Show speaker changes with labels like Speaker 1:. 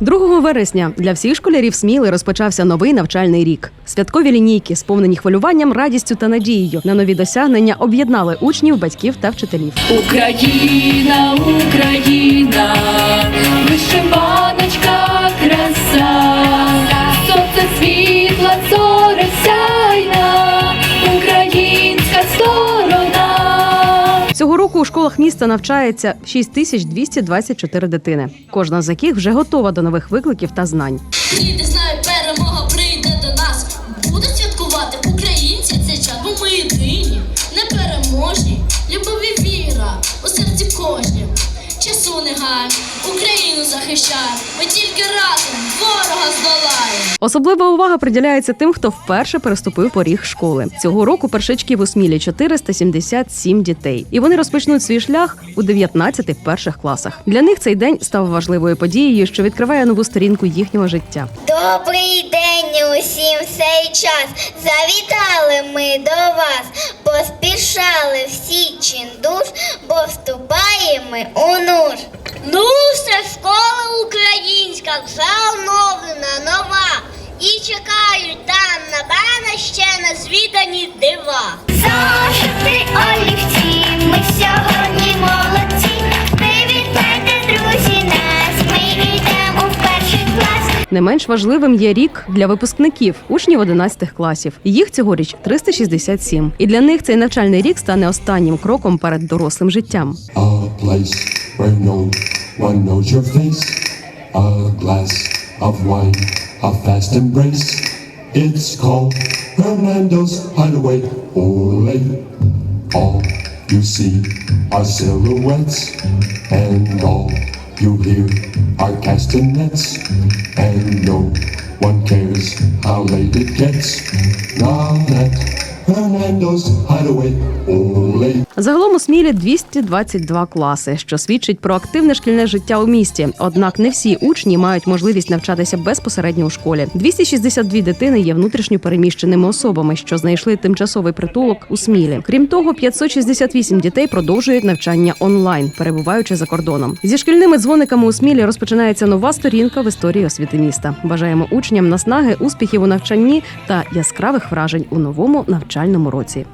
Speaker 1: 2 вересня для всіх школярів Сміли розпочався новий навчальний рік. Святкові лінійки, сповнені хвилюванням, радістю та надією на нові досягнення, об'єднали учнів, батьків та вчителів.
Speaker 2: Україна,
Speaker 1: школах міста навчається 6224 дитини. Кожна з яких вже готова до нових викликів та знань.
Speaker 3: Діти знають, перемога прийде до нас. Будуть святкувати українці цей час, бо ми єдині, непереможні, любові віра у серці кожнім. Часу не гай, Україну захищай, ми тільки разом ворога здолаємо.
Speaker 1: Особлива увага приділяється тим, хто вперше переступив поріг школи. Цього року першачків у Смілі 477 дітей, і вони розпочнуть свій шлях у 19 перших класах. Для них цей день став важливою подією, що відкриває нову сторінку їхнього життя.
Speaker 4: Добрий день усім в цей час. Завітали ми до вас, поспішали всі чиндуш, бо вступаємо ми у нур. Ну, все школа українська вже оновлена, чекають там на мене ще незвідані дива. Зошити олівці, ми сьогодні молодці. Привітайте, друзі, нас. Ми йдемо в перший клас.
Speaker 1: Не менш важливим є рік для випускників, учнів 11 класів. Їх цьогоріч 367. І для них цей навчальний рік стане останнім кроком перед дорослим життям.
Speaker 5: A place where no one knows your face. A glass of wine, a fast embrace. It's called Hernando's Hideaway. Ole. All you see are silhouettes, and all you hear are castanets. And no one cares how late it gets. Now at Hernando's Hideaway. Ole.
Speaker 1: Загалом у Смілі 222 класи, що свідчить про активне шкільне життя у місті. Однак не всі учні мають можливість навчатися безпосередньо у школі. 262 дитини є внутрішньо переміщеними особами, що знайшли тимчасовий притулок у Смілі. Крім того, 568 дітей продовжують навчання онлайн, перебуваючи за кордоном. Зі шкільними дзвониками у Смілі розпочинається нова сторінка в історії освіти міста. Бажаємо учням наснаги, успіхів у навчанні та яскравих вражень у новому навчальному році.